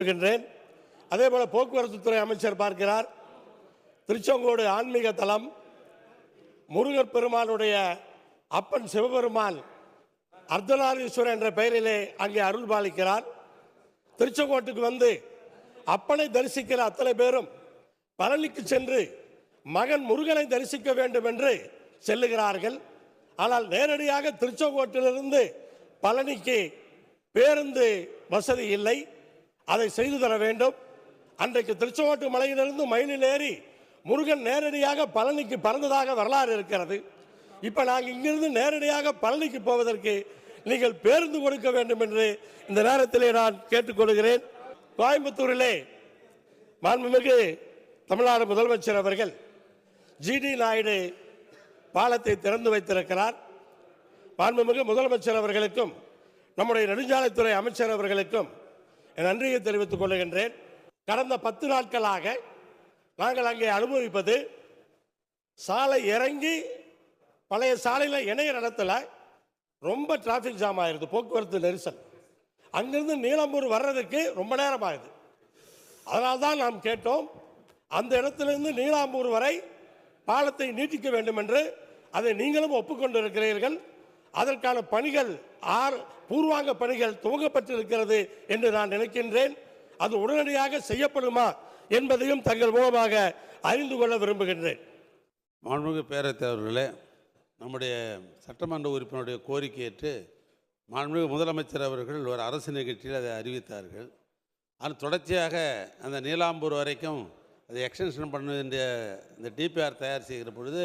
இருக்கின்றேன் அதே போல போக்குவரத்துத்துறை அமைச்சர் பார்க்கிறார். திருச்செங்கோடு ஆன்மீக தலம் முருகர் பெருமானுடைய அப்பன் சிவபெருமான் அர்த்தநாரீஸ்வரர் என்ற பெயரிலே அங்கே அருள் பாலிக்கிறார் திருச்செங்கோட்டுக்கு வந்து அப்பனை தரிசிக்கிற அத்தனை பேரும் பழனிக்கு சென்று மகன் முருகனை தரிசிக்க வேண்டும் என்று செல்லுகிறார்கள். ஆனால் நேரடியாக திருச்செங்கோட்டிலிருந்து பழனிக்கு பேருந்து வசதி இல்லை. அதை செய்து தர வேண்டும். அன்றைக்கு திருச்செங்கோட்டு மலையிலிருந்து மயிலில் ஏறி முருகன் நேரடியாக பழனிக்கு பறந்ததாக வரலாறு இருக்கிறது. இப்போ நாங்கள் இங்கிருந்து நேரடியாக பழனிக்கு போவதற்கு நீங்கள் பேருந்து கொடுக்க வேண்டும் என்று இந்த நேரத்திலே நான் கேட்டுக்கொள்கிறேன். கோயம்புத்தூரிலே மாண்புமிகு தமிழ்நாடு முதலமைச்சர் அவர்கள் ஜிடி நாயுடு பாலத்தை திறந்து வைத்திருக்கிறார். மாண்புமிகு முதலமைச்சர் அவர்களுக்கும் நம்முடைய நெடுஞ்சாலைத்துறை அமைச்சர் அவர்களுக்கும் என் நன்றியை தெரிவித்துக் கொள்கின்றேன். கடந்த பத்து நாட்களாக நாங்கள் அங்கே அனுபவிப்பது சாலை இறங்கி பழைய சாலையில் இணைய இடத்துல ரொம்ப டிராஃபிக் ஜாம் ஆயிருது போக்குவரத்து நெரிசல். அங்கிருந்து நீலம்பூர் வர்றதுக்கு ரொம்ப நேரம் ஆகுது அதனால் தான் நாம் கேட்டோம் அந்த இடத்திலிருந்து நீலாம்பூர் வரை பாலத்தை நீட்டிக்க வேண்டும் என்று அதை நீங்களும் ஒப்புக்கொண்டிருக்கிறீர்கள். அதற்கான பணிகள் ஆர் பூர்வாங்க பணிகள் துவங்கப்பட்டிருக்கிறது என்று நான் நினைக்கின்றேன். அது உடனடியாக செய்யப்படுமா என்பதையும் தங்கள் மூலமாக அறிந்து கொள்ள விரும்புகின்றேன். மாண்புமிகு பேரவைத் அவர்களே நம்முடைய சட்டமன்ற உறுப்பினருடைய கோரிக்கையேற்று மாண்புமிகு முதலமைச்சர் அவர்கள் ஒரு அரசு நிகழ்ச்சியில் அதை அறிவித்தார்கள். அது தொடர்ச்சியாக அந்த நீலாம்பூர் வரைக்கும் அதை எக்ஸ்டென்ஷன் பண்ணுகின்ற இந்த டிபிஆர் தயார் செய்கிற பொழுது